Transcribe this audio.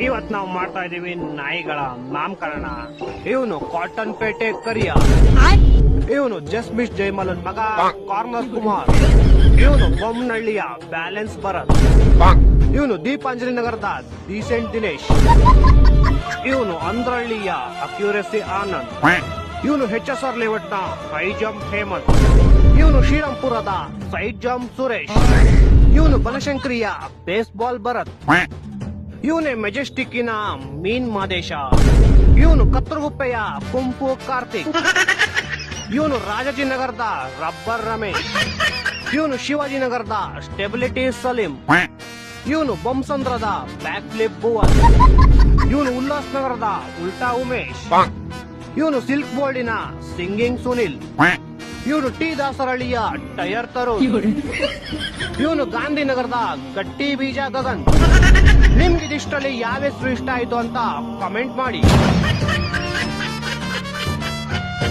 ಇವತ್ ನಾವು ಮಾಡ್ತಾ ಇದೀವಿ ನಾಯಿಗಳ ನಾಮಕರಣ. ಇವನು ಕಾಟನ್ ಪೇಟೆ ಕರಿಯ. ಇವನು ಜಸ್ಮಿಶ್ ಜೈಮಲನ್ ಮಗ ಕಾರ್ನರ್ ಕುಮಾರ್. ಇವನು ಬೊಮ್ಮನಹಳ್ಳಿಯ ಬ್ಯಾಲೆನ್ಸ್ ಭರತ್. ಇವನು ದೀಪಾಂಜಲಿ ನಗರದ ಡೀಸೆಂಟ್ ದಿನೇಶ್. ಇವನು ಅಂದ್ರಹಳ್ಳಿಯ ಅಕ್ಯೂರೆಸಿ ಆನಂದ್. ಇವನು ಹೆಚ್ ಎಸ್ ಆರ್ ಲೇಔಟ್ನ ಹೈ ಜಂಪ್ ಹೇಮಂತ್. ಇವನು ಶ್ರೀರಾಮ್ಪುರದ ಸೈಡ್ ಜಂಪ್ ಸುರೇಶ್. ಇವನು ಬನಶಂಕರಿಯ ಬೇಸ್ಬಾಲ್ ಭರತ್. ಇವನೇ ಮೆಜೆಸ್ಟಿಕ್ಕಿನ ಮೀನ್ ಮಾದೇಶ ಇವನು ಕತ್ತರಗುಪ್ಪೆಯ ಕುಂಪು ಕಾರ್ತಿಕ್ ಇವನು ರಾಜಾಜಿನಗರದ ರಬ್ಬರ್ ರಮೇಶ್ ಇವನು ಶಿವಾಜಿನಗರದ ಸ್ಟೆಬಿಲಿಟಿ ಸಲೀಂ ಇವನು ಬೊಮ್ಸಂದ್ರದ ಬ್ಯಾಕ್ ಫ್ಲಿಪ್ ಭುವನ್ ಇವನು ಉಲ್ಲಾಸ್ ನಗರದ ಉಲ್ಟಾ ಉಮೇಶ್ ಇವನು ಸಿಲ್ಕ್ ಬೋರ್ಡಿನ ಸಿಂಗಿಂಗ್ ಸುನಿಲ್ ಇವನು ಟಿ ದಾಸರಳ್ಳಿಯ ಟೈರ್ ತರುಣ್ ಇವನು ಗಾಂಧಿನಗರದ ಗಟ್ಟಿ ಬೀಜ ಗಗನ್. ನಿಮ್ಗೆ ಇದಿಷ್ಟರಲ್ಲಿ ಯಾವ ಹೆಸರು ಇಷ್ಟ ಆಯ್ತು ಅಂತ ಕಮೆಂಟ್ ಮಾಡಿ.